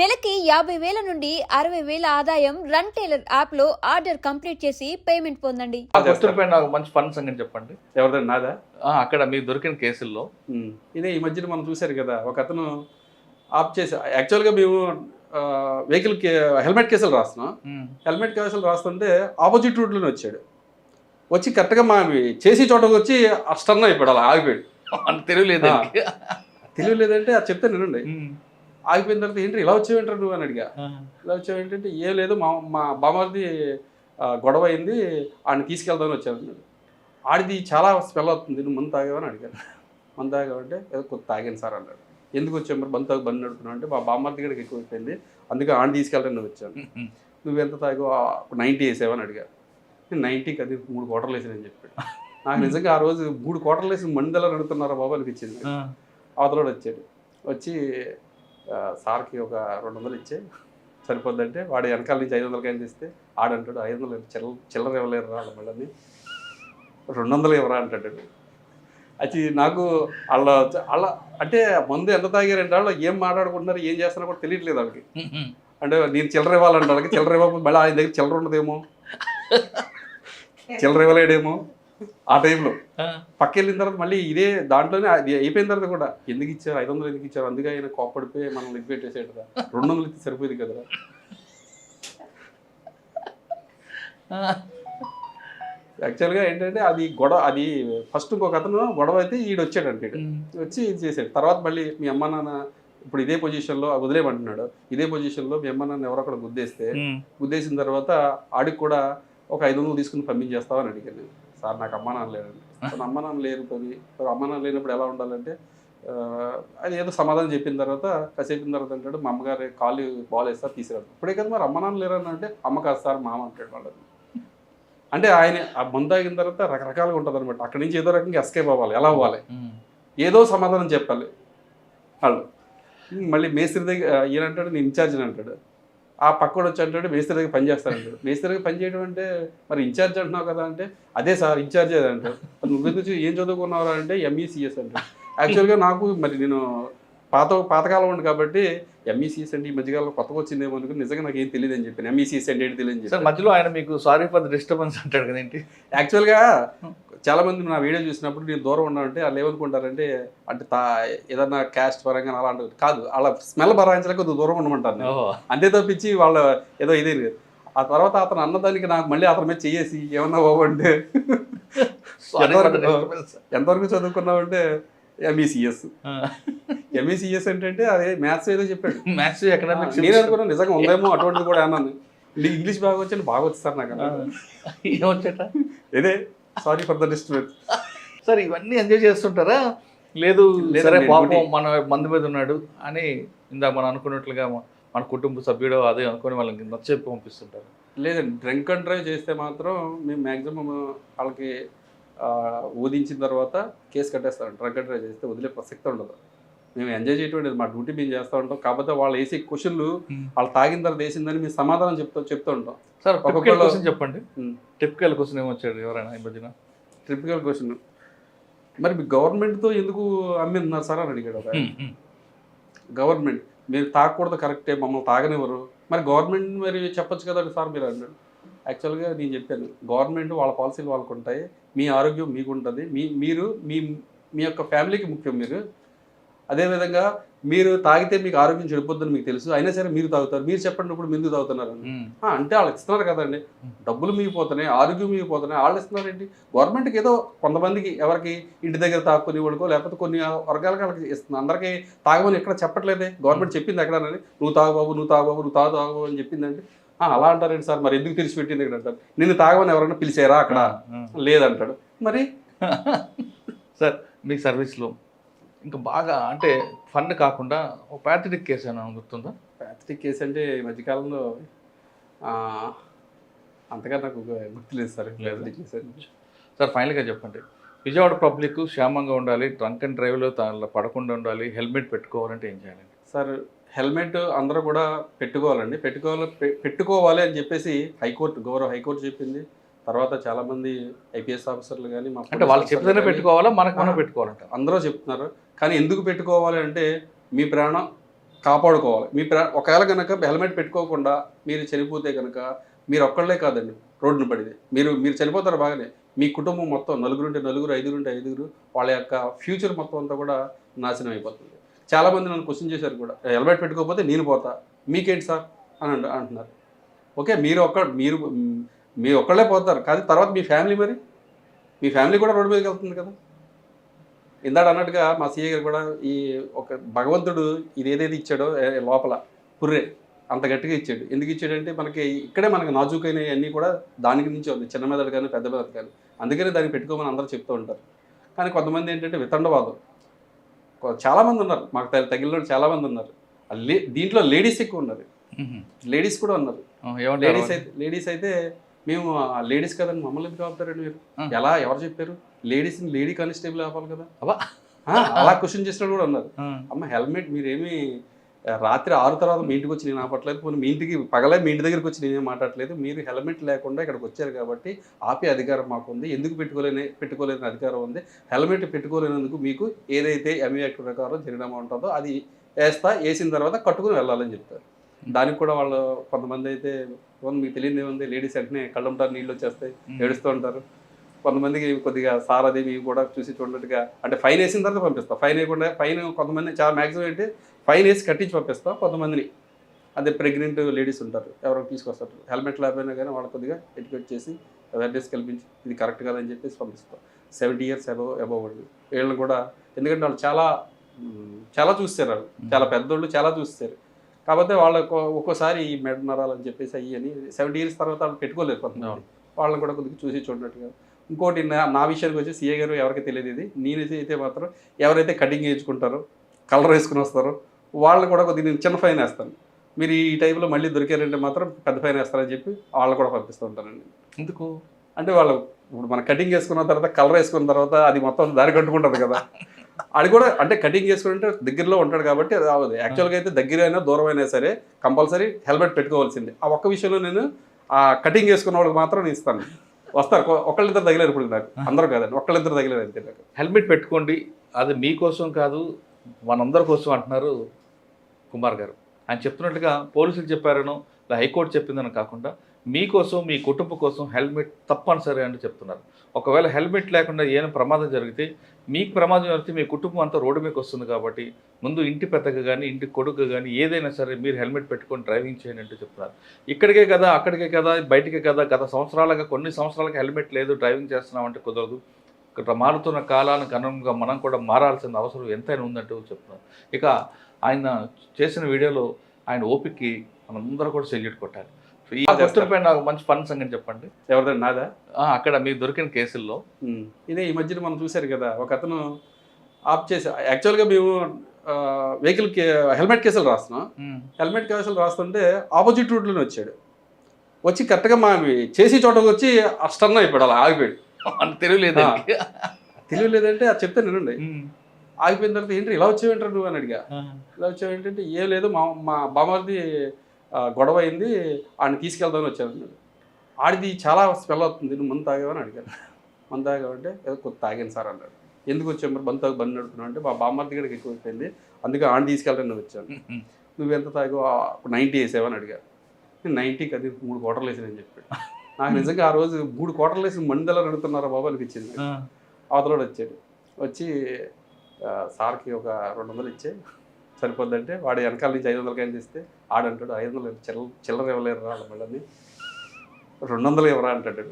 నెలకి యాభై వేల నుండి అరవై వేల ఆదాయం రన్ టైలర్ యాప్లో ఆర్డర్ కంప్లీట్ చేసి పేమెంట్ పొందండి. ఆ గుర్తుపై నాకు మంచి ఫన్ సంగతి చెప్పండి. ఎవరిదండి నాదా? ఆ, అక్కడ మీకు దొరికిన కేసుల్లో. ఉమ్. ఇదే ఈ మధ్యన మనం చూశారు కదా ఒక అతను ఆప్ చేసి యాక్చువల్గా మేము వెహికల్ హెల్మెట్ కేసులు రాస్తున్నాం. హెల్మెట్ కేసులు రాస్తుంటే ఆపోజిట్ రూట్లోనే వచ్చాడు. వచ్చి కరెక్ట్గా మా చేసి చోటకు వచ్చి అస్టన్ అయిపోయాడు అలా ఆగిపోయాడు. అంత తెలియలేదు. తెలియలేదంటే అది చెప్తే ఉమ్. ఆగిపోయిన తర్వాత ఏంటి ఇలా వచ్చావేంటారు నువ్వు అని అడిగా. ఇలా వచ్చావు ఏంటంటే ఏం లేదు మా మా బామ్మది గొడవ అయింది ఆయన తీసుకెళ్దామని వచ్చాను. ఆడిది చాలా స్మెల్ అవుతుంది నువ్వు మందు తాగావని అడిగాను. మందు తాగావంటే ఏదో కొత్త తాగాను సార్ అన్నాడు. ఎందుకు వచ్చావు? మరి బంద్ తాగు బంద్ నడుపుతున్నావు అంటే మా బామ్మది కూడా ఎక్కువైపోయింది అందుకే ఆడిని తీసుకెళ్ళడానికి వచ్చాను. ఉమ్. నువ్వు ఎంత తాగు నైంటీ వేసావని అడిగా. నేను నైంటీకి అది మూడు కోటర్లు వేసానని చెప్పాడు. నాకు నిజంగా ఆ రోజు మూడు కోటర్లు వేసి మందెలా నడుతున్నారా బాబు? అనిపించింది. అవతలోడు వచ్చాడు. వచ్చి సార్కి ఒక రెండు వందలు ఇచ్చే సరిపోద్దంటే వాడు వెనకాల నుంచి ఐదు వందలకి ఆయన ఇస్తే ఆడంటాడు ఐదు వందలు చిల్లర చిల్లర ఇవ్వలేరు రా వాళ్ళ మళ్ళీ రెండు వందలు ఇవ్వరా అంటాడు. అది నాకు వాళ్ళ వాళ్ళ అంటే ముందు ఎంత తాగారంటే వాళ్ళు ఏం మాట్లాడుకుంటున్నారు ఏం చేస్తున్నారో కూడా తెలియట్లేదు వాళ్ళకి. అంటే నేను చిల్లర ఇవ్వాలంటే వాళ్ళకి చిల్లర ఇవ్వకపోతే మళ్ళీ ఆయన దగ్గర చిల్లర ఉండదేమో? చిల్లర ఇవ్వలేడేమో? ఆ టైంలో. పక్క వెళ్ళిన తర్వాత మళ్ళీ ఇదే దాంట్లోనే అది అయిపోయిన తర్వాత కూడా ఎందుకు ఇచ్చారు ఐదు వందలు ఎందుకు ఇచ్చారు అందుకే ఆయన కోప్పడిపోయి మనం లెగ్ పెట్టేసేట రెండు వందలు ఇస్తే సరిపోయింది కదరా ఆ. యాక్చువల్గా ఏంటంటే అది గొడవ అది ఫస్ట్ ఇంకొక అతను గొడవ అయితే ఈడు వచ్చాడంటే. వచ్చి ఇది చేశాడు తర్వాత మళ్ళీ మీ అమ్మ నాన్న ఇప్పుడు ఇదే పొజిషన్లో వదిలేయమంటున్నాడు ఇదే పొజిషన్లో మీ అమ్మ నాన్న ఎవరో అక్కడ గుద్దేస్తే. గుద్దేసిన తర్వాత ఆడికి కూడా ఒక ఐదు వందలు తీసుకుని పంపించేస్తావని అడిగాను సార్ నాకు అమ్మ నాన్న లేరండి. అసలు అమ్మ నాన్న లేరు పని. మరి అమ్మ నాన్న లేనప్పుడు ఎలా ఉండాలంటే అది ఏదో సమాధానం చెప్పిన తర్వాత కాసేపిన తర్వాత అంటాడు మా అమ్మగారు కాలు బాల్ వేస్తారు తీసుకురాడు ఇప్పుడే కదా మరి అమ్మ నాన్న లేరని అంటే అమ్మ కాదు సార్ మామ అంటాడు వాళ్ళని. అంటే ఆయన ఆ మందు తాగిన తర్వాత రకరకాలుగా ఉంటుంది అనమాట అక్కడి నుంచి ఏదో రకంగా ఎస్కేప్ అవ్వాలి. ఎలా అవ్వాలి. ఏదో సమాధానం చెప్పాలి. వాళ్ళు మళ్ళీ మేస్త్రి దగ్గర ఈయన అంటాడు నేను ఇన్ఛార్జ్ అంటాడు. ఆ పక్కడు వచ్చి అంటాడు మేస్త్రి దగ్గర పని చేస్తానంటాడు మేస్త్రి దగ్గర పని చేయడం అంటే మరి ఇన్ఛార్జ్ అంటున్నావు కదా అంటే అదే సార్ ఇన్ఛార్జ్ అదే అంటాడు మరి నువ్వెందుకు ఏం చదువుకున్నావు అంటే ఎంఈసిఎస్ అంటాడు యాక్చువల్గా నాకు మరి నేను పాత పాతకాలం ఉంది కాబట్టి ఎంఈసిఎస్ అంటే ఈ మధ్యకాలంలో కొత్తగా వచ్చిందేమో అనుకుని నిజంగా నాకు ఏం తెలియదు అని చెప్పాను ఎంఈసిఎస్ అంటే ఏంటి తెలియదు మధ్యలో ఆయన మీకు సారీ ఫర్ ద డిస్టర్బెన్స్ అంటాడు కదేంటి యాక్చువల్గా చాలా మంది నా వీడియో చూసినప్పుడు నేను దూరం ఉన్నానంటే వాళ్ళు ఏమనుకుంటారంటే అంటే తా ఏదన్నా క్యాస్ట్ పరంగా అలా అంటారు. కాదు వాళ్ళ స్మెల్ భరాయించలేక కొద్దిగా దూరం. ఓహో. అంతే తప్పించి వాళ్ళ ఏదో ఇదే. ఆ తర్వాత అతను అన్నదానికి నాకు మళ్ళీ అతని మీద చెయ్యేసి ఏమన్నా ద ఎంతవరకు- ఎంతవరకు చదువుకున్నావంటే ఎంఈసిఎస్ ఎంఈసిఎస్ ఏంటంటే అదే మ్యాథ్స్ ఏదో చెప్పాడు. మ్యాథ్స్ ఎకనామిక్స్ నేను అనుకున్నాను నిజంగా ఉందేమో అటువంటిది కూడా అన్నాను. ఇంగ్లీష్ బాగా వచ్చి బాగా వచ్చి సార్ నాకు. ఏమొచ్చట? ఇదే sorry for the disturbance sir ఇవన్నీ ఎంజాయ్ చేస్తుంటారా? లేదు సరే పాపం మన మంది మీద ఉన్నాడు అని ఇందాక మనం అనుకున్నట్లుగా మన కుటుంబ సభ్యుడు అదే అనుకొని వాళ్ళకి నచ్చేపి పంపిస్తుంటారు. లేదండి డ్రింక్ అండ్ డ్రైవ్ చేస్తే మాత్రం మేము మ్యాక్సిమం వాళ్ళకి ఆ, ఊదించిన తర్వాత కేసు కట్టేస్తాం డ్రంక్ అండ్ డ్రైవ్ చేస్తే వదిలే ప్రసక్తి ఉండదు. మేము ఎంజాయ్ చేయటం మా డ్యూటీ మేము చేస్తూ ఉంటాం. కాకపోతే వాళ్ళు వేసే క్వశ్చన్లు వాళ్ళు తాగిన తర్వాత వేసిందని మేము సమాధానం చెప్తూ చెప్తూ ఉంటాం. సార్ టిపికల్ క్వశ్చన్ చెప్పండి. టిపికల్ క్వశ్చన్ ఏమొచ్చాడు ఎవరైనా ఈ మధ్యన? ట్రిపికల్ క్వశ్చన్ మరి మీ గవర్నమెంట్తో ఎందుకు అమ్మిస్తున్నారు సార్ అని అడిగాడు ఒక. గవర్నమెంట్ మీరు తాగకూడదు కరెక్టే మమ్మల్ని తాగనివ్వరు. మరి గవర్నమెంట్ మరి చెప్పొచ్చు కదా సార్ మీరు అన్నాడు. యాక్చువల్గా నేను చెప్పాను గవర్నమెంట్ వాళ్ళ పాలసీలు వాళ్ళకు ఉంటాయి మీ ఆరోగ్యం మీకు ఉంటుంది మీ మీరు మీ మీ యొక్క ఫ్యామిలీకి ముఖ్యం మీరు. అదేవిధంగా మీరు తాగితే మీకు ఆరోగ్యం చెడిపోద్దని మీకు తెలుసు. అయినా సరే మీరు తాగుతారు. మీరు చెప్పండి ఇప్పుడు ముందు తాగుతున్నారు అంటే వాళ్ళు ఇస్తున్నారు కదండి. డబ్బులు మిగిపోతున్నాయి ఆరోగ్యం మిగిపోతున్నాయి వాళ్ళు ఇస్తున్నారేంటి గవర్నమెంట్కి ఏదో కొంతమందికి ఎవరికి ఇంటి దగ్గర తాక్కుని వాడుకో లేకపోతే కొన్ని వర్గాలకు వాళ్ళకి ఇస్తుంది అందరికీ తాగమని ఎక్కడ చెప్పట్లేదే? గవర్నమెంట్ చెప్పింది ఎక్కడనని. నువ్వు తాగు బాబు నువ్వు తాగు బాబు నువ్వు తాగు తాగు అని చెప్పిందంటే "ఆ, అలా అంటారేంటి సార్? మరి ఎందుకు తెలిసి పెట్టింది ఇక్కడ అంటారు? నిన్ను తాగమని ఎవరైనా పిలిచారా అక్కడ. లేదంటాడు. మరి సార్ మీ సర్వీస్లో ఇంకా బాగా అంటే ఫండ్ కాకుండా ఒక ప్యాథటిక్ కేసు ఏమైనా గుర్తుందా? ప్యాథటిక్ కేసు అంటే ఈ మధ్యకాలంలో అంతగా నాకు గుర్తులేదు సార్. సార్ ఫైనల్గా చెప్పండి. విజయవాడ పబ్లిక్ క్షేమంగా ఉండాలి డ్రంక్ అండ్ డ్రైవ్లో తాను పడకుండా ఉండాలి హెల్మెట్ పెట్టుకోవాలంటే ఏం చేయాలండి సార్ హెల్మెట్ అందరూ కూడా పెట్టుకోవాలండి. పెట్టుకోవాలి పెట్టుకోవాలి అని చెప్పేసి హైకోర్టు గౌరవ హైకోర్టు చెప్పింది. తర్వాత చాలా మంది ఐపీఎస్ ఆఫీసర్లు కానీ మా అంటే వాళ్ళు చెప్తేనే పెట్టుకోవాలా? మనకు మనం. పెట్టుకోవాలంట అందరూ చెప్తున్నారు. కానీ ఎందుకు పెట్టుకోవాలి అంటే మీ ప్రాణం కాపాడుకోవాలి. మీ ప్రా ఒకవేళ కనుక హెల్మెట్ పెట్టుకోకుండా మీరు చనిపోతే కనుక మీరు ఒక్కళ్ళే కాదండి రోడ్డున పడితే మీరు మీరు చనిపోతారు బాగానే. మీ కుటుంబం మొత్తం నలుగురు ఉంటే నలుగురు ఐదుగురు ఉంటే ఐదుగురు వాళ్ళ యొక్క ఫ్యూచర్ మొత్తం అంతా కూడా నాశనం అయిపోతుంది. చాలామంది నన్ను క్వశ్చన్ చేశారు కూడా హెల్మెట్ పెట్టుకోకపోతే నేను పోతా మీకేంటి సార్? అని అంట- అంటున్నారు. ఓకే మీరు ఒక్క మీరు మ్, మీరు ఒక్కళ్ళే పోతారు. కానీ తర్వాత మీ ఫ్యామిలీ మరి? మీ ఫ్యామిలీ కూడా రోడ్డు మీదకి వెళ్తుంది కదా? ఇందాక అన్నట్టుగా మా సీఏ గారు కూడా ఈ ఒక భగవంతుడు ఇది ఏదైతే ఇచ్చాడో లోపల పుర్రే అంత గట్టిగా ఇచ్చాడు. ఎందుకు ఇచ్చాడంటే మనకి ఇక్కడే మనకి నాజూకైన అన్నీ కూడా దానికి నుంచి ఉంది. చిన్న మెదడు కానీ పెద్ద మెదడు కానీ. అందుకనే దాన్ని పెట్టుకోమని అందరూ చెప్తూ ఉంటారు. కానీ కొంతమంది ఏంటంటే వితండవాదం. చాలామంది ఉన్నారు. మాకు తగిలిన చాలామంది ఉన్నారు. దీంట్లో లేడీస్ ఎక్కువ ఉన్నారు. లేడీస్ కూడా ఉన్నారు. లేడీస్ అయితే లేడీస్ అయితే మేము లేడీస్ కదండి మమ్మల్ని ఎందుకు ఆపుతారండి మీరు. ఎలా ఎవరు చెప్పారు? లేడీస్ని లేడీ కానిస్టేబుల్ ఆపాలి కదా. అబ్బా. అలా క్వశ్చన్ చేసిన వాళ్ళు కూడా ఉన్నారు అమ్మ హెల్మెట్ మీరేమి రాత్రి ఆరు తర్వాత మీ ఇంటికి వచ్చి నేను ఆపట్లేదు పోనీ మీ ఇంటికి పగలే మీ ఇంటి దగ్గరికి వచ్చి నేనేం మాట్లాడలేదు మీరు హెల్మెట్ లేకుండా ఇక్కడికి వచ్చారు కాబట్టి ఆపే అధికారం మాకు ఉంది. ఎందుకు పెట్టుకోలేని పెట్టుకోలేని అధికారం ఉంది? హెల్మెట్ పెట్టుకోలేనందుకు మీకు ఏదైతే ఎంఏ యాక్ట్ ప్రకారం జరిమానా ఉంటుందో అది వేస్తా వేసిన తర్వాత కట్టుకుని వెళ్ళాలని చెప్తారు. దానికి కూడా వాళ్ళు కొంతమంది అయితే "ఓ, మీకు తెలియదు ఏముంది? లేడీస్ వెంటనే కళ్ళంటారు నీళ్ళు వచ్చేస్తాయి ఏడుస్తూ ఉంటారు. కొంతమందికి కొద్దిగా సార్ అది ఇవి కూడా చూసి చూడట్టుగా అంటే ఫైన్ వేసిన తర్వాత పంపిస్తాం. ఫైన్ వేయకుండా ఫైన్ కొంతమంది చాలా మ్యాక్సిమం ఏంటి ఫైన్ వేసి కట్టించి పంపిస్తాం కొంతమందిని. అదే ప్రెగ్నెంట్ లేడీస్ ఉంటారు ఎవరో తీసుకొస్తారు. హెల్మెట్ లేకపోయినా కానీ వాళ్ళు కొద్దిగా ఎడ్యుకేట్ చేసి అవేర్నెస్ కల్పించి ఇది కరెక్ట్ కాదని చెప్పేసి పంపిస్తాం. సెవెంటీ ఇయర్స్ అబవ్ అబవ్ వాళ్ళు వీళ్ళని కూడా ఎందుకంటే వాళ్ళు చాలా చాలా చూస్తారు వాళ్ళు. చాలా పెద్దోళ్ళు చాలా చూస్తారు కాకపోతే వాళ్ళకు ఒక్కోసారి ఈ మెడ నరాలని చెప్పేసి అయ్యి అని సెవెంటీ ఇయర్స్ తర్వాత వాళ్ళు పెట్టుకోలేరు కొంతమంది. వాళ్ళని కూడా కొద్దిగా చూసి చూడనట్టుగా. ఇంకోటి నా నా విషయానికి వచ్చి సీఏ గారు ఎవరికి తెలియదు ఇది. నేనైతే అయితే మాత్రం ఎవరైతే కటింగ్ చేయించుకుంటారో కలర్ వేసుకుని వస్తారో వాళ్ళని కూడా కొద్దిగా నేను చిన్న ఫైన్ వేస్తాను. మీరు ఈ టైంలో మళ్ళీ దొరికారంటే మాత్రం పెద్ద ఫైన్ వేస్తారని చెప్పి వాళ్ళని కూడా పంపిస్తూ ఉంటానండి ఎందుకు? అంటే వాళ్ళు ఇప్పుడు మన కటింగ్ చేసుకున్న తర్వాత కలర్ వేసుకున్న తర్వాత అది మొత్తం దారి కట్టుకుంటుంది కదా. అది కూడా అంటే కటింగ్ చేసుకుంటే దగ్గరలో ఉంటాడు కాబట్టి అది అవ్వదు యాక్చువల్గా అయితే దగ్గర అయినా దూరం అయినా సరే కంపల్సరీ హెల్మెట్ పెట్టుకోవాల్సిందే. ఆ ఒక్క విషయంలో నేను ఆ కటింగ్ చేసుకున్న వాళ్ళకి మాత్రం నేను ఇస్తాను. వస్తారు. ఒకళ్ళిద్దరు తగిలేరు ఇప్పుడు నాకు. అందరూ కాదండి. ఒకళ్ళిద్దరు తగిలేరు అంతే నాకు. హెల్మెట్ పెట్టుకోండి. అది మీకోసం కాదు మనందరి కోసం అంటున్నారు కుమార్ గారు. ఆయన చెప్తున్నట్టుగా పోలీసులు చెప్పారనో హైకోర్టు చెప్పిందని కాకుండా మీకోసం మీ కుటుంబం కోసం హెల్మెట్ తప్పనిసరి అని చెప్తున్నారు. ఒకవేళ హెల్మెట్ లేకుండా ఏమైనా ప్రమాదం జరిగితే మీకు ప్రమాదం జరిగితే మీ కుటుంబం అంతా రోడ్డు మీకు వస్తుంది కాబట్టి ముందు ఇంటి పెద్దకు కానీ ఇంటి కొడుకు కానీ ఏదైనా సరే మీరు హెల్మెట్ పెట్టుకొని డ్రైవింగ్ చేయండి అంటూ చెప్తున్నారు. ఇక్కడికే కదా అక్కడికే కదా బయటికే కదా గత సంవత్సరాలుగా కొన్ని సంవత్సరాలకు హెల్మెట్ లేదు డ్రైవింగ్ చేస్తున్నామంటే కుదరదు. ఇక్కడ మారుతున్న కాలానికి అనుగుణంగా మనం కూడా మారాల్సిన అవసరం ఎంతైనా ఉందంటూ చెప్తున్నారు. ఇక ఆయన చేసిన వీడియోలో ఆయన ఓపిక్కి మనందరూ కూడా సెల్యూట్ కొట్టాలి. క్వశ్చన్ పైన నాకు మంచి ఫన్ సంగతి చెప్పండి. ఎవరిదండి నాదా? అక్కడ మీకు దొరికిన కేసుల్లో. ఇదే ఈ మధ్యన మనం చూశారు కదా ఒక అతను ఆప్ చేసి యాక్చువల్గా మేము వెహికల్ హెల్మెట్ కేసులు రాస్తున్నాం. హెల్మెట్ కేసులు రాస్తుంటే ఆపోజిట్ రూట్లోనే వచ్చాడు. వచ్చి కరెక్ట్గా మా చేసి చోటకు వచ్చి అస్టర్న్ అయిపోయాడు అలా ఆగిపోయాడు. అని తెలియలేదు. తెలియలేదంటే అది చెప్తే నేనండి ఆగిపోయిన తర్వాత ఏంటి ఇలా వచ్చావేంటారు నువ్వు అని అడిగా. ఇలా వచ్చావు ఏంటంటే ఏం లేదు మా మా బామ్మది ఆ, గొడవ అయింది ఆడిని తీసుకెళ్దామని వచ్చాను అన్నాడు. ఆడిది చాలా స్మెల్ అవుతుంది నువ్వు మందు తాగావని అడిగాను. మందు తాగావంటే ఏదో కొత్త తాగాను సార్ అన్నాడు. ఎందుకు వచ్చావు మరి? బంతు తాగి బండి నడుపుతున్నావు అంటే మా బామ్మర్ది గడికి ఎక్కువ అయిపోయింది అందుకే ఆడిని తీసుకెళ్ళడానికి వచ్చాను. నువ్వు ఎంత తాగావు? నైంటీ వేసావని అడిగారు నేను నైంటీకి అది మూడు కోటర్లు వేసానని చెప్పాడు. నాకు నిజంగా ఆ రోజు మూడు కోటర్లు వేసి మందెలా నడుతున్నారా బాబు? అనిపించింది అవతలోడు వచ్చాడు. వచ్చి సార్కి ఒక రెండు వందలు ఇచ్చే సరిపోద్దంటే వాడు వెనకాల నుంచి ఐదు వందలు కానీ తెస్తే ఆడంటాడు ఐదు వందలు చిల్లర చిల్లర ఇవ్వలేరు రా మళ్ళీ రెండు వందలు ఇవ్వరా అంటాడు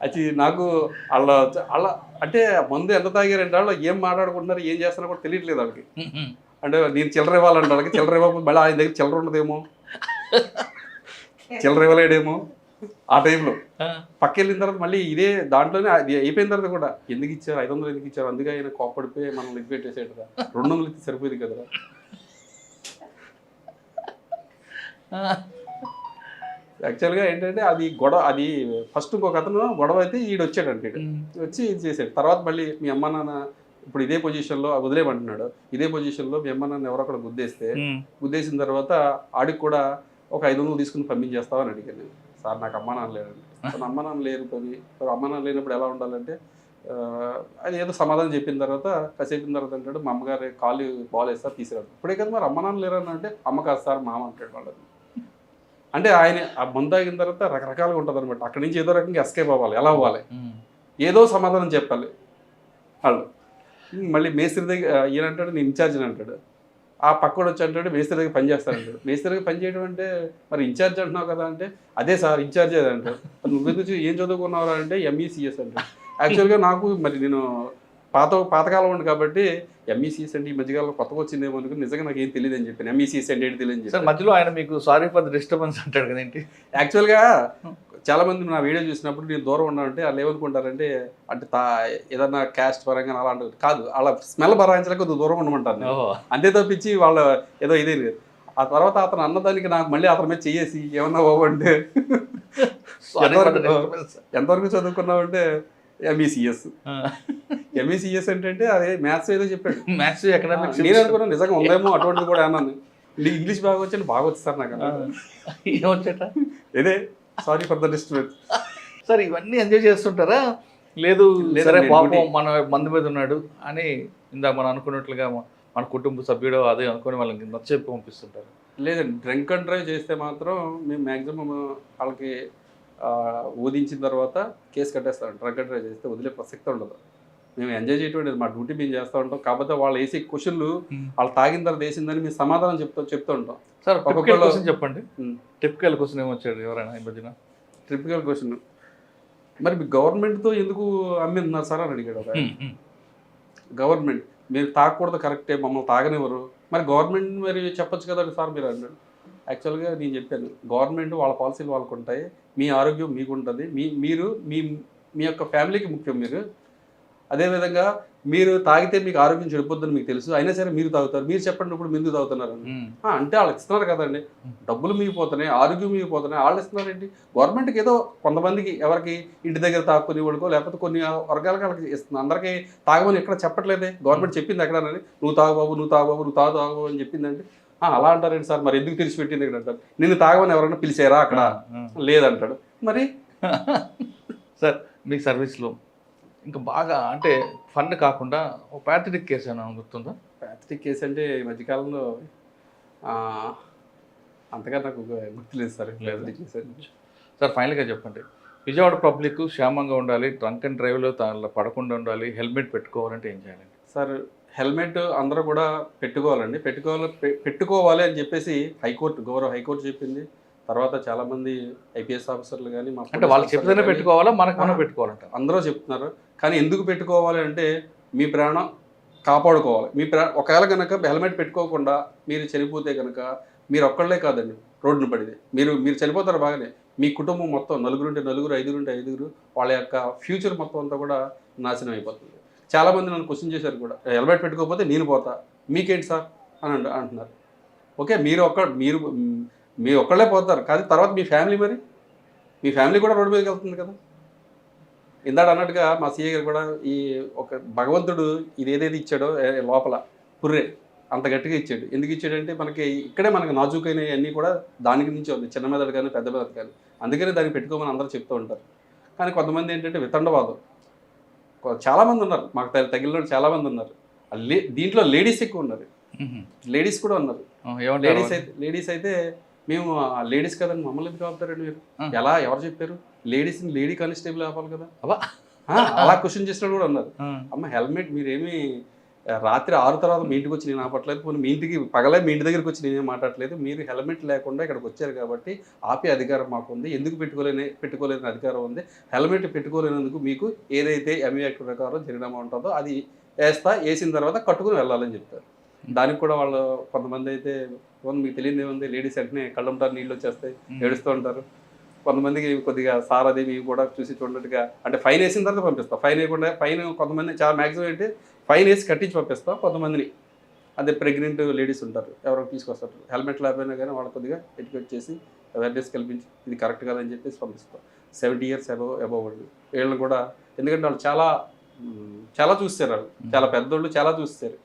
అది నాకు వాళ్ళ వాళ్ళ అంటే మందు ఎంత తాగారంటే వాళ్ళు ఏం మాట్లాడుకుంటున్నారు ఏం చేస్తున్నారో కూడా తెలియట్లేదు వాళ్ళకి అంటే నేను చిల్లర ఇవ్వాలంటే వాళ్ళకి చిల్లర ఇవ్వకపోతే మళ్ళీ ఆయన దగ్గర చిల్లర ఉండదేమో? చిల్లర ఇవ్వలేడేమో? ఆ టైంలో. పక్క వెళ్ళిన తర్వాత మళ్ళీ ఇదే దాంట్లోనే అది అయిపోయిన తర్వాత కూడా ఎందుకు ఇచ్చారు ఐదు వందలు ఎందుకు ఇచ్చారు అందుకే ఆయన కోపడిపోయి మనం లిక్ పెట్టేసాడు రెండు వందలు ఇస్తే సరిపోయింది కదరా? యాక్చువల్గా ఏంటంటే అది గొడవ అది ఫస్ట్ ఇంకొక అతను గొడవ అయితే ఈడు వచ్చాడు అంటే వచ్చి ఇది చేశాడు. తర్వాత మళ్ళీ మీ అమ్మ నాన్న ఇప్పుడు ఇదే పొజిషన్లో వదిలేమంటున్నాడు ఇదే పొజిషన్లో మీ అమ్మ నాన్న ఎవరో అక్కడ గుద్దేస్తే గుద్దేసిన తర్వాత ఆడికి కూడా ఒక ఐదు వందలు తీసుకుని పంపించేస్తావా అని అడిగాను నేను. సార్ నాకు అమ్మ నాన్న లేరండి. "తన అమ్మ నాన్న లేరు పని మరి అమ్మ నాన్న లేనప్పుడు ఎలా ఉండాలంటే అది ఏదో సమాధానం చెప్పిన తర్వాత కాసేపు తర్వాత అంటాడు మా అమ్మగారు కాలు బాల్ వేస్తారు తీసుకురాడు. ఇప్పుడే కదా మరి అమ్మ నాన్న లేరని అంటే అమ్మ కాదు సార్ మామ అంటాడు వాళ్ళని. అంటే ఆయన ఆ మందు తాగిన తర్వాత రకరకాలుగా ఉంటుంది అనమాట అక్కడి నుంచి ఏదో రకంగా ఎస్కేప్ అవ్వాలి ఎలా అవ్వాలి. ఏదో సమాధానం చెప్పాలి. వాళ్ళు. మళ్ళీ మేస్త్రి దగ్గర ఈయన అంటాడు నేను ఇన్ఛార్జ్ అని అంటాడు. ఆ పక్కడు వచ్చి అంటాడు మేస్త్రి దగ్గర పని చేస్తానంటాడు మేస్త్రి దగ్గర పని చేయడం అంటే మరి ఇన్ఛార్జ్ అంటున్నావు కదా అంటే అదే సార్ ఇన్ఛార్జ్ అదే అంటాడు మరి నువ్వు ఎందుకు ఏం చదువుకున్నావు అంటే ఎంఈసిఎస్ అంటాడు యాక్చువల్గా నాకు మరి నేను పాత పాతకాలం ఉంది కాబట్టి ఎంఈసిఎస్ అంటే ఈ మధ్యకాలంలో కొత్తగా వచ్చిందేమో అనుకుని నిజంగా నాకు ఏం తెలియదు అని చెప్పాను. ఎంఈసిఎస్ అంటే ఏంటి తెలియదు సార్ మధ్యలో ఆయన మీకు సారీ ఫర్ ద డిస్టర్బెన్స్ అంటాడు కదేంటి యాక్చువల్గా చాలా మంది నా వీడియో చూసినప్పుడు నేను దూరం ఉన్నానంటే వాళ్ళు ఏమనుకుంటారంటే అంటే తా ఏదన్నా క్యాస్ట్ పరంగా అలాంటి కాదు వాళ్ళ స్మెల్ భరాయించలేక కొద్దిగా దూరం ఉండమంటారు నేను. అంతే తప్పించి వాళ్ళ ఏదో ఇదే లేదు. ఆ తర్వాత అతను అన్నదానికి నాకు మళ్ళీ అతని మీద చెయ్యేసి ఏమన్నా ద ఎంతవరకు- చదువుకున్నావు అంటే ఎంఈసిఎస్ ఎంఈసిఎస్ ఏంటంటే అదే మ్యాథ్స్ ఏదో చెప్పాడు. మ్యాథ్స్ ఎకనామిక్స్ నేను అనుకున్నాను నిజంగా ఉందేమో అటువంటిది కూడా అన్నాను. ఇంగ్లీష్ బాగా వచ్చి బాగా వచ్చి సార్ నాకు. ఏమొచ్చట? ఇదే sorry for the disturbance sir ఇవన్నీ ఎంజాయ్ చేస్తుంటారా? లేదు సరే పాపం. మన మంది మీద ఉన్నాడు అని ఇందాక మనం అనుకున్నట్లుగా మన కుటుంబ సభ్యుడు అదే అనుకుని వాళ్ళకి నచ్చేపి పంపిస్తుంటారు. లేదండి డ్రింక్ అండ్ డ్రైవ్ చేస్తే మాత్రం మేము మ్యాక్సిమం వాళ్ళకి ఊదించిన తర్వాత కేసు కట్టేస్తాం. డ్రంక్ అండ్ డ్రైవ్ చేస్తే వదిలే ప్రసక్తి ఉండదు. మేము ఎంజాయ్ చేయటం మా డ్యూటీ మేము చేస్తూ ఉంటాం. కాకపోతే వాళ్ళు వేసే క్వశ్చన్లు వాళ్ళు తాగిన తర్వాత వేసిందని మేము సమాధానం చెప్తా చెప్తూ ఉంటాం. సార్ టిపికల్ ఒక్కొక్కళ్ళు- క్వశ్చన్ చెప్పండి. టిపికల్ క్వశ్చన్ ఏమొచ్చాడు ఎవరైనా ఈ మధ్యన? ట్రిపికల్ క్వశ్చన్ మరి మీ గవర్నమెంట్తో ఎందుకు అమ్మిస్తున్నారు సార్ అని అడిగాడు ఒక. గవర్నమెంట్ మీరు తాగకూడదు కరెక్టే మమ్మల్ని తాగనివ్వరు. మరి గవర్నమెంట్ మరి చెప్పొచ్చు కదా సార్ మీరు అన్నాడు. యాక్చువల్గా నేను చెప్పాను. గవర్నమెంట్ వాళ్ళ పాలసీలు వాళ్ళకు ఉంటాయి మీ ఆరోగ్యం మీకు ఉంటుంది మీ మీరు మీ మీ యొక్క ఫ్యామిలీకి ముఖ్యం మీరు. అదేవిధంగా మీరు తాగితే మీకు ఆరోగ్యం చెడిపోద్దని మీకు తెలుసు. అయినా సరే మీరు తాగుతారు. మీరు చెప్పండి ఇప్పుడు మీరు తాగుతున్నారు అంటే వాళ్ళకి ఇస్తున్నారు కదండి. డబ్బులు మిగిపోతున్నాయి ఆరోగ్యం మిగిపోతున్నాయి వాళ్ళు ఇస్తున్నారండి గవర్నమెంట్కి ఏదో కొంతమందికి ఎవరికి ఇంటి దగ్గర తాక్కుని వాడుకో లేకపోతే కొన్ని వర్గాలకు వాళ్ళకి ఇస్తుంది అందరికీ తాగమని ఎక్కడ చెప్పట్లేదే? గవర్నమెంట్ చెప్పింది ఎక్కడనని. నువ్వు తాగు బాబు నువ్వు తాగు బాబు నువ్వు తాగు తాగు బాబు అని చెప్పిందండి. ఆ, అలా అంటారండి సార్? మరి ఎందుకు తెరిచిపెట్టింది ఇక్కడ అంటారు? నిన్ను తాగమని ఎవరైనా పిలిచారా అక్కడ. లేదంటాడు. మరి సార్ మీ సర్వీస్లో ఇంకా బాగా అంటే ఫండ్ కాకుండా ఒక ప్యాథటిక్ కేసు ఏమైనా గుర్తుందా? ప్యాథటిక్ కేసు అంటే ఈ మధ్యకాలంలో అంతగా నాకు గుర్తులేదు సార్ లేదు. Pathetic case. సార్ ఫైనల్గా చెప్పండి. విజయవాడ పబ్లిక్ క్షేమంగా ఉండాలి డ్రంక్ అండ్ డ్రైవ్లో దానిలో పడకుండా ఉండాలి హెల్మెట్ పెట్టుకోవాలంటే ఏం చేయాలండి? సార్ హెల్మెట్ అందరూ కూడా పెట్టుకోవాలండి. పెట్టుకోవాలి పెట్టుకోవాలి అని చెప్పేసి హైకోర్టు గౌరవ హైకోర్టు చెప్పింది. తర్వాత చాలా మంది ఐపీఎస్ ఆఫీసర్లు కానీ అంటే వాళ్ళు చెప్తేనే పెట్టుకోవాలా? మనకు మనం ఆ. పెట్టుకోవాలంటారు? అందరూ చెప్తున్నారు. కానీ ఎందుకు పెట్టుకోవాలి అంటే మీ ప్రాణం కాపాడుకోవాలి. మీ ప్రా ఒకవేళ కనుక హెల్మెట్ పెట్టుకోకుండా మీరు చనిపోతే కనుక మీరు ఒక్కళ్ళే కాదండి రోడ్డును పడితే మీరు మీరు చనిపోతారు బాగానే. మీ కుటుంబం మొత్తం నలుగురు ఉంటే నలుగురు ఐదుగురుంటే ఐదుగురు వాళ్ళ యొక్క ఫ్యూచర్ మొత్తం అంతా కూడా నాశనం అయిపోతుంది. చాలామంది నన్ను క్వశ్చన్ చేశారు కూడా హెల్మెట్ పెట్టుకోకపోతే నేను పోతా మీకేంటి సార్? అని అంటున్నారు. ఓకే మీరు ఒక్క మీరు మీ ఒక్కళ్ళే పోతారు కానీ తర్వాత మీ ఫ్యామిలీ మరి? మీ ఫ్యామిలీ కూడా రోడ్డు మీదకి వెళ్తుంది కదా? ఇందాక అన్నట్టుగా మా సీఏ గారు కూడా ఈ ఒక భగవంతుడు ఇది ఏదైతే ఇచ్చాడో లోపల పుర్రే అంత గట్టిగా ఇచ్చాడు. ఎందుకు ఇచ్చాడంటే మనకి ఇక్కడే మనకి నాజూకైన అన్నీ కూడా దానికి నుంచి ఉంది. చిన్న మెదడు కానీ పెద్ద మెదడు కానీ. అందుకనే దాన్ని పెట్టుకోమని అందరూ చెప్తూ ఉంటారు. కానీ కొంతమంది ఏంటంటే వితండవాదం. చాలామంది ఉన్నారు. మాకు తగిలిన చాలామంది ఉన్నారు. దీంట్లో లేడీస్ ఎక్కువ ఉన్నారు. లేడీస్ కూడా ఉన్నారు. లేడీస్ అయితే లేడీస్ అయితే మేము లేడీస్ కదండి మమ్మల్ని ఎందుకు ఆపుతారండి మీరు. ఎలా ఎవరు చెప్పారు? లేడీస్ని లేడీ కానిస్టేబుల్ ఆపాలి కదా. అబ్బా. అలా క్వశ్చన్ చేసిన కూడా ఉన్నారు ఆ, అమ్మ హెల్మెట్ మీరేమి రాత్రి ఆరు తర్వాత మీ ఇంటికి వచ్చి నేను ఆపట్లేదు పోనీ మీ ఇంటికి పగలే మీ ఇంటి దగ్గరికి వచ్చి నేనేం మాట్లాడలేదు మీరు హెల్మెట్ లేకుండా ఇక్కడికి వచ్చారు కాబట్టి ఆపే అధికారం మాకు ఉంది ఎందుకు పెట్టుకోలేని పెట్టుకోలేని అధికారం ఉంది హెల్మెట్ పెట్టుకోలేనందుకు మీకు ఏదైతే ఎంఏ యాక్ట్ ప్రకారం జరిగినామా ఉంటుందో అది వేస్తా వేసిన తర్వాత కట్టుకుని వెళ్ళాలని చెప్తారు. దానికి కూడా వాళ్ళు కొంతమంది అయితే "ఓన్ మీకు తెలియదు ఏముంది? లేడీస్ వెంటనే కళ్ళంటారు నీళ్ళు వచ్చేస్తాయి. ఏడుస్తూ ఉంటారు. కొంతమందికి కొద్దిగా సార్ అది మీకు కూడా చూసి చూడట్టుగా అంటే ఫైన్ వేసిన తర్వాత పంపిస్తాం. ఫైన్ వేయకుండా ఫైన్ కొంతమంది చాలా మ్యాక్సిమం ఏంటి ఫైన్ వేసి కట్టించి పంపిస్తాం కొంతమందిని. అదే ప్రెగ్నెంట్ లేడీస్ ఉంటారు ఎవరో తీసుకొస్తారు. హెల్మెట్ లేకపోయినా కానీ వాళ్ళు కొద్దిగా ఎడ్యుకేట్ చేసి అవేర్నెస్ కల్పించి ఇది కరెక్ట్ కాదని చెప్పేసి పంపిస్తాం. సెవెంటీ ఇయర్స్ అబవ్ అబవ్ వాళ్ళు వీళ్ళని కూడా ఎందుకంటే వాళ్ళు చాలా చాలా చూస్తారు వాళ్ళు. చాలా పెద్దోళ్ళు చాలా చూస్తారు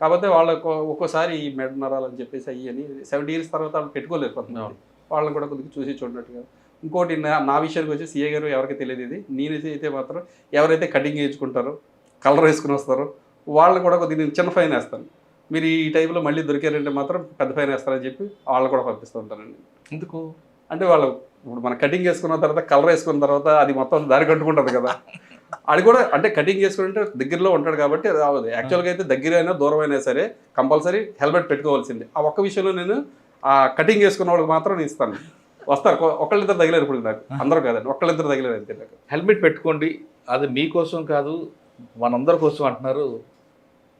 కాకపోతే వాళ్ళకు ఒక్కోసారి ఈ మెడ నరాలు అని చెప్పేసి అయ్యి అని సెవెంటీ ఇయర్స్ తర్వాత వాళ్ళు పెట్టుకోలేరు కొంతమంది. వాళ్ళని కూడా కొద్దిగా చూసి చూడనట్టుగా. ఇంకోటి నా విషయానికి వచ్చి సీఏ గారు ఎవరికి తెలియదు ఇది. నేనైతే అయితే మాత్రం ఎవరైతే కటింగ్ వేయించుకుంటారో కలర్ వేసుకుని వస్తారో వాళ్ళు కూడా కొద్దిగా నేను చిన్న ఫైన్ వేస్తాను. మీరు ఈ టైంలో మళ్ళీ దొరికారంటే మాత్రం పెద్ద ఫైన్ వేస్తారని చెప్పి వాళ్ళు కూడా పంపిస్తూ ఉంటానండి ఎందుకు? అంటే వాళ్ళు ఇప్పుడు మన కటింగ్ వేసుకున్న తర్వాత కలర్ వేసుకున్న తర్వాత అది మొత్తం దారి కట్టుకుంటుంది కదా. అది కూడా అంటే కటింగ్ చేసుకుంటే దగ్గరలో ఉంటాడు కాబట్టి యాక్చువల్గా అయితే దగ్గర అయినా దూరం అయినా సరే కంపల్సరీ హెల్మెట్ పెట్టుకోవాల్సింది. ఆ ఒక్క విషయంలో నేను ఆ కటింగ్ చేసుకున్న వాళ్ళకి మాత్రం నేను ఇస్తాను. వస్తారు. ఒకళ్ళిద్దరు తగిలేరు ఇప్పుడు నాకు. అందరూ కాదండి. ఒకళ్ళిద్దరు తగిలేరు అంతే నాకు. హెల్మెట్ పెట్టుకోండి. అది మీకోసం కాదు మనందరి కోసం అంటున్నారు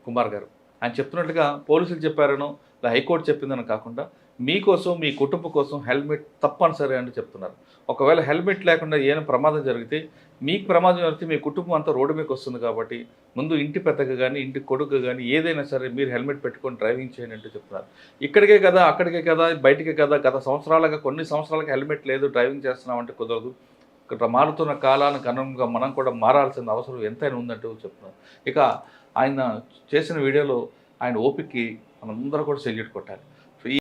కుమార్ గారు. ఆయన చెప్తున్నట్టుగా పోలీసులు చెప్పారనో లేదా హైకోర్టు చెప్పిందని కాకుండా మీకోసం మీ కుటుంబం కోసం హెల్మెట్ తప్పనిసరి అని చెప్తున్నారు. ఒకవేళ హెల్మెట్ లేకుండా ఏమైనా ప్రమాదం జరిగితే మీకు ప్రమాదం జరిగితే మీ కుటుంబం అంతా రోడ్డు మీకు వస్తుంది కాబట్టి ముందు ఇంటి పెద్దకు కానీ ఇంటి కొడుకు కానీ ఏదైనా సరే మీరు హెల్మెట్ పెట్టుకొని డ్రైవింగ్ చేయండి అంటూ చెప్తున్నారు. ఇక్కడికే కదా అక్కడికే కదా బయటికే కదా గత సంవత్సరాలుగా కొన్ని సంవత్సరాలకు హెల్మెట్ లేదు డ్రైవింగ్ చేస్తున్నామంటే కుదరదు. ఇక్కడ మారుతున్న కాలానికి అనుగుణంగా మనం కూడా మారాల్సిన అవసరం ఎంతైనా ఉందంటూ చెప్తున్నారు. ఇక ఆయన చేసిన వీడియోలో ఆయన ఓపికకి మనందరూ కూడా సెల్యూట్ కొట్టాలి.